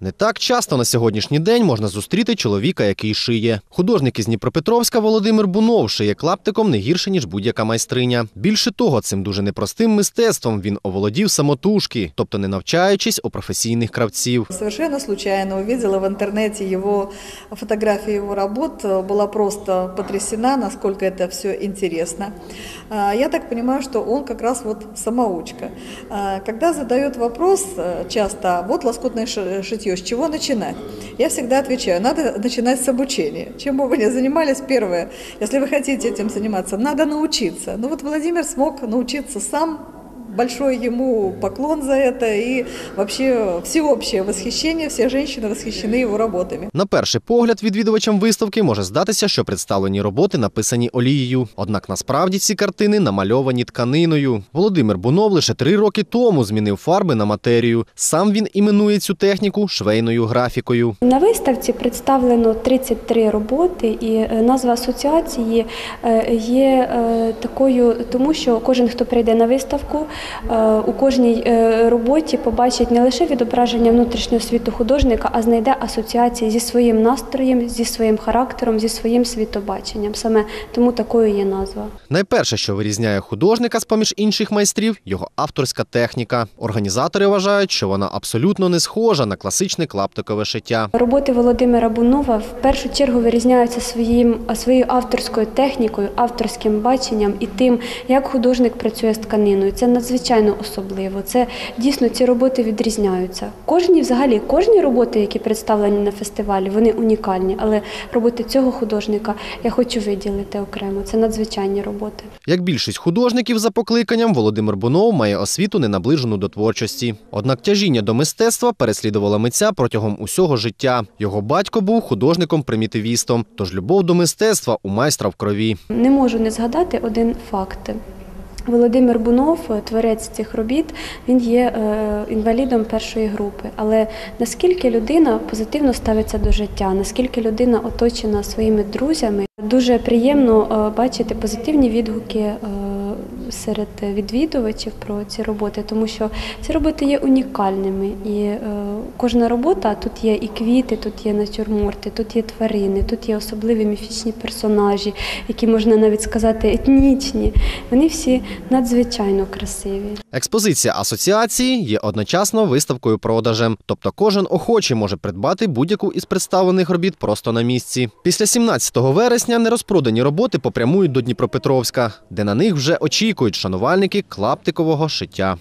Не так часто на сьогоднішній день можна зустріти чоловіка, який шиє. Художник із Дніпропетровська Володимир Бунов шиє клаптиком не гірше, ніж будь-яка майстриня. Більше того, цим дуже непростим мистецтвом він оволодів самотужки, тобто не навчаючись у професійних кравців. Совершенно случайно увидела в интернете его фотографии его работ, была просто потрясена, насколько это все интересно. А, Я так понимаю, что он как раз вот самоучка. А, Когда задают вопрос э, часто, вот лоскутное ш- шитье, с чего начинать? Я всегда отвечаю, надо начинать с обучения. Чем бы вы ни занимались, первое, если вы хотите этим заниматься, надо научиться. Ну вот Владимир смог научиться сам, Большой ему поклон за это и вообще всеобщее восхищение, все женщины восхищены его работами. На перший погляд відвідувачам виставки може здатися, що представлені роботи написані олією. Однак насправді ці картини намальовані тканиною. Володимир Бунов лише три роки тому змінив фарби на матерію. Сам він іменує цю техніку швейною графікою. На виставці представлено 33 роботи, і е, назва асоціації е, є е, такою, тому що кожен, хто прийде на виставку, е, у кожній е, роботі побачить не лише відображення внутрішнього світу художника, а знайде асоціації зі своїм настроєм, зі своїм характером, зі своїм світобаченням. Саме тому такою є назва. Найперше, що вирізняє художника з поміж інших майстрів, його авторська техніка. Організатори вважають, що вона абсолютно не схожа на класичне клаптикове шиття. Роботи Володимира Бунова в першу чергу вирізняються своїм, своєю авторською технікою, авторським баченням і тим, як художник працює з тканиною. Це надзвичайно особливо. Це дійсно ці роботи відрізняються. Кожні, взагалі, кожні роботи, які представлені на фестивалі, вони унікальні. Але роботи цього художника я хочу виділити окремо. Це надзвичайні роботи. Як більшість художників за покликанням, Володимир Бунов має освіту, не наближену до творчості. Однак тяжіння до мистецтва переслідувало митця протягом усього життя. Його батько був художником-примітивістом, тож любов до мистецтва у майстра в крові. Не можу не згадати один факт. Володимир Бунов, творець цих робіт, він є е, інвалідом першої групи. Але наскільки людина позитивно ставиться до життя, наскільки людина оточена своїми друзями, дуже приємно е, бачити позитивні відгуки е, серед відвідувачів про ці роботи, тому що ці роботи є унікальними. І е, кожна робота тут є і квіти, тут є натюрморти, тут є тварини, тут є особливі міфічні персонажі, які можна навіть сказати етнічні. Вони всі надзвичайно красиві. Експозиція асоціації є одночасно виставкою продажем, тобто кожен охочий може придбати будь-яку із представлених робіт просто на місці. Після 17 вересня нерозпродані роботи попрямують до Дніпропетровська, де на них вже очікують шанувальники клаптикового шиття.